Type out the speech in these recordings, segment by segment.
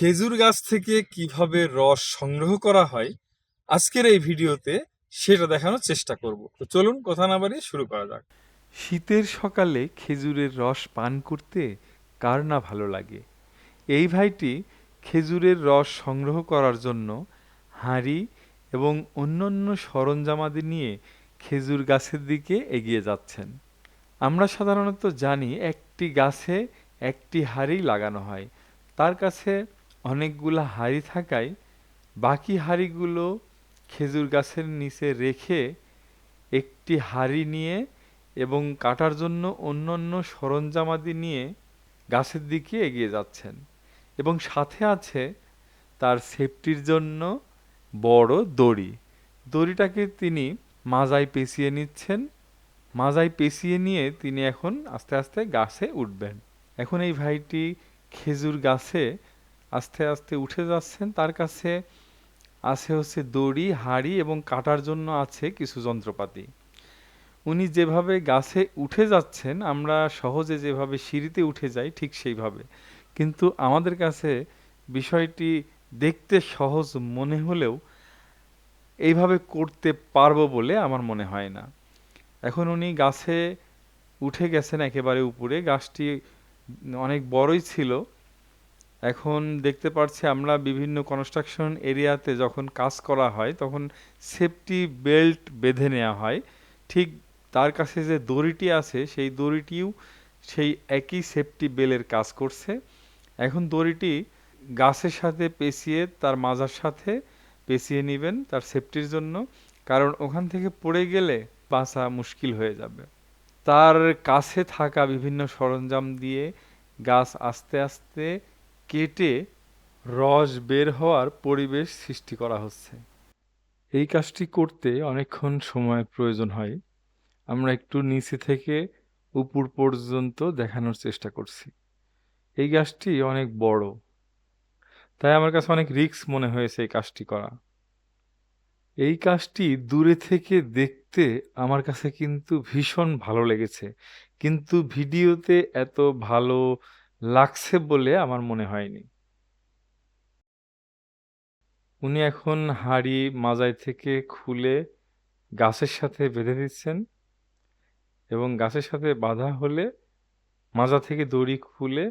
খেজুর গাছ থেকে কীভাবে রস সংগ্রহ করা হয়, আজকের এই ভিডিওতে সেটা দেখানোর চেষ্টা করব। তো চলুন কথা না বাড়িয়ে শুরু করা যাক। শীতের সকালে খেজুরের রস পান করতে কার না ভালো লাগে? এই ভাইটি খেজুরের রস সংগ্রহ করার জন্য হাঁড়ি এবং অন্যান্য সরঞ্জামাদি নিয়ে খেজুর গাছের দিকে এগিয়ে যাচ্ছেন। আমরা সাধারণত জানি একটি গাছে একটি হাঁড়ি লাগানো হয়। তার কাছে অনেকগুলো হাঁড়ি থাকায় বাকি হাঁড়িগুলো খেজুর গাছের নিচে রেখে একটি হাঁড়ি নিয়ে এবং কাটার জন্য অন্য অন্যান্য সরঞ্জামাদি নিয়ে গাছের দিকে এগিয়ে যাচ্ছেন এবং সাথে আছে তার সেফটির জন্য বড় দড়ি। দড়িটাকে তিনি মাজায় পেঁচিয়ে নিচ্ছেন। মাজায় পেঁচিয়ে নিয়ে তিনি এখন আস্তে আস্তে গাছে উঠবেন। এখন এই ভাইটি খেজুর গাছে আস্তে আস্তে উঠে যাচ্ছেন। তার কাছে আছে হচ্ছে দড়ি, হাঁড়ি এবং কাটার জন্য আছে কিছু যন্ত্রপাতি। উনি যেভাবে গাছে উঠে যাচ্ছেন, আমরা সহজে যেভাবে সিঁড়িতে উঠে যাই ঠিক সেইভাবে। কিন্তু আমাদের কাছে বিষয়টি দেখতে সহজ মনে হলেও এইভাবে করতে পারব বলে আমার মনে হয় না। এখন উনি গাছে উঠে গেছেন একেবারে উপরে। গাছটি অনেক বড়ই ছিল। এখন দেখতে পাচ্ছি আমরা বিভিন্ন কনস্ট্রাকশন এরিয়াতে যখন কাজ করা হয়, তখন সেফটি বেল্ট বেঁধে নেওয়া হয়। ঠিক তার কাছে যে দড়িটি আছে, সেই দড়িটিও সেই একই সেফটি বেলের কাজ করছে। এখন দড়িটি গাছের সাথে পেঁচিয়ে, তার মাজার সাথে পেঁচিয়ে নেবেন তার সেফটির জন্য। কারণ ওখান থেকে পড়ে গেলে বাঁচা মুশকিল হয়ে যাবে। তার কাছে থাকা বিভিন্ন সরঞ্জাম দিয়ে গাছ আস্তে আস্তে কেটে রস বের হওয়ার পরিবেশ সৃষ্টি করা হচ্ছে। এই কাজটি করতে অনেকক্ষণ সময় প্রয়োজন হয়। আমরা একটু নিচে থেকে উপর পর্যন্ত দেখানোর চেষ্টা করছি। এই গাছটি অনেক বড়। তাই আমার কাছে অনেক রিস্ক মনে হয়েছে এই কাজটি করা। এই কাজটি দূরে থেকে দেখতে আমার কাছে কিন্তু ভীষণ ভালো লেগেছে। কিন্তু ভিডিওতে এত ভালো লাগছে বলে আমার মনে হয়নি। উনি এখন হাঁড়ি মাজায় থেকে খুলে গাছের সাথে বেঁধে দিচ্ছেন এবং গাছের সাথে বাধা হলে মাজা থেকে দড়ি খুলে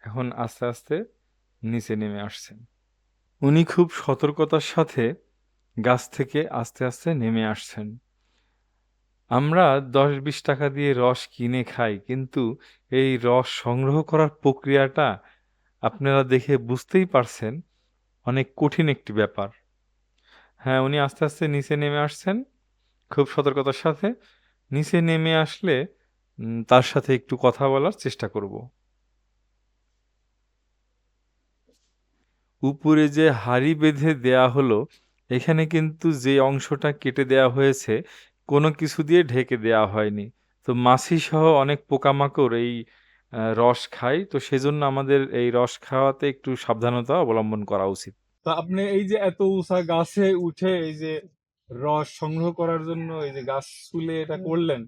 এখন আস্তে আস্তে নিচে নেমে আসছেন। উনি খুব সতর্কতার সাথে গাছ থেকে আস্তে আস্তে নেমে আসছেন। আমরা দশ বিশ টাকা দিয়ে রস কিনে খাই, কিন্তু এই রস সংগ্রহ করার প্রক্রিয়াটা আপনারা দেখে বুঝতেই পারছেন, অনেক কঠিন একটি ব্যাপার। হ্যাঁ উনি আস্তে আস্তে নিচে নেমে আসছেন, খুব সতর্কতার সাথে। নিচে নেমে আসলে তার সাথে একটু কথা বলার চেষ্টা করব। উপরে যে হাড়ি বেঁধে দেয়া হলো, এখানে কিন্তু যে অংশটা কেটে দেয়া হয়েছে কোনো কিছু দিয়ে ঢেকে দেয়া হয়নি। তো মাছি সহ অনেক পোকামাকড় এই রস খায়। তো সেজন্য আমাদের এই রস খাওয়াতে একটু সাবধানতা অবলম্বন করা উচিত। তা আপনি এই যে এত উঁচা গাছে উঠে এই যে রস সংগ্রহ করার জন্য এই যে গাছ তুলে এটা করলেন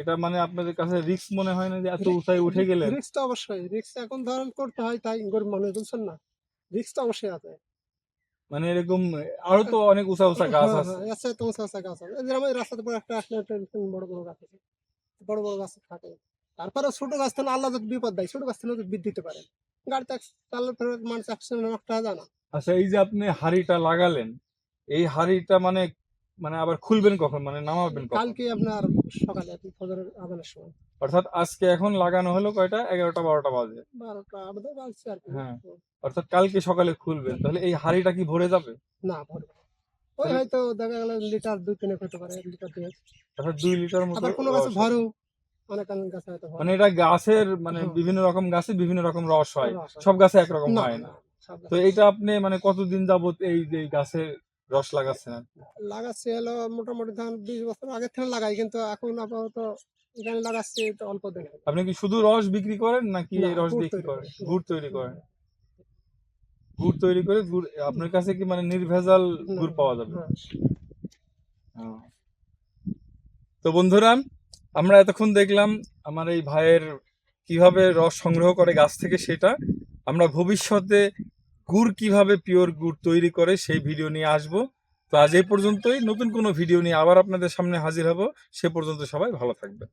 এটা মানে আপনাদের কাছে রিস্ক মনে হয় না যে এত উঁচায় উঠে গেলেন? রিক্স তো অবশ্যই রিক্স এখন ধরেন করতে হয় তাই গরিব মানুষ বুঝছেন না? রিক্স তো অবশ্যই আছে। মানে এরকম আরও তো অনেক উঁচা উঁচা গাছ হ্যাঁ, আছে। হ্যাঁ, আছে তো উঁচা উঁচা গাছ আছে। যেরকম রাস্তাতে একটা আসলে বড় বড় গাছ আছে। বড় বড় গাছ থাকে। তারপরে ছোট গাছ থেকে আল্লাহ যদি বিপদ দেয় ছোট গাছ থেকে বৃদ্ধি দিতে পারে। গাড়িতে চালার পরে মানুষ অ্যাক্সিডেন্ট নষ্ট হয়ে যায় না। আচ্ছা এই যে আপনি হাড়িটা লাগালেন এই হাড়িটা মানে মানে আবার খুলবেন কখন? মানে নামাবেন কখন? কালকে আপনার সকালে ফজরের আদানের সময়। অর্থাৎ আজকে এখন লাগানো হলো কয়টা? এগারোটা বারোটা বাজে। হ্যাঁ। অর্থাৎ কালকে সকালে খুলবেন তাহলে এই হাড়িটা কি ভরে যাবে? না ভরবে ওই হয়তো দেখা গেল লিটার দুই তিনেক হতে পারে লিটার দুই অর্থাৎ দুই লিটার মতো আবার কোনো গাছে হয়তো মানে এটা গাছের মানে বিভিন্ন রকম গাছে বিভিন্ন রকম রস হয়। সব গাছে একরকম হয় না। তো এইটা আপনি মানে কতদিন যাবত এই যে গাছে রস লাগাচ্ছেন? লাগাচ্ছি হলো মোটামুটি ধান বিশ বছর আগে থেকে লাগাই কিন্তু এখন আপাতত এখানে লাগাচ্ছি তো অল্প দিন। আপনি কি শুধু রস বিক্রি করেন নাকি রস করেন? গুড় তৈরি করেন। গুড় তৈরি করে গুড় আপনার কাছে কি মানে নির্ভেজাল গুড় পাওয়া যাবে। তো বন্ধুরা আমরা এতক্ষণ দেখলাম আমার এই ভাইয়ের কীভাবে রস সংগ্রহ করে গাছ থেকে সেটা। আমরা ভবিষ্যতে গুড় কীভাবে পিওর গুড় তৈরি করে সেই ভিডিও নিয়ে আসব। তো আজ এই পর্যন্তই। নতুন কোনো ভিডিও নিয়ে আবার আপনাদের সামনে হাজির হব। সে পর্যন্ত সবাই ভালো থাকবেন।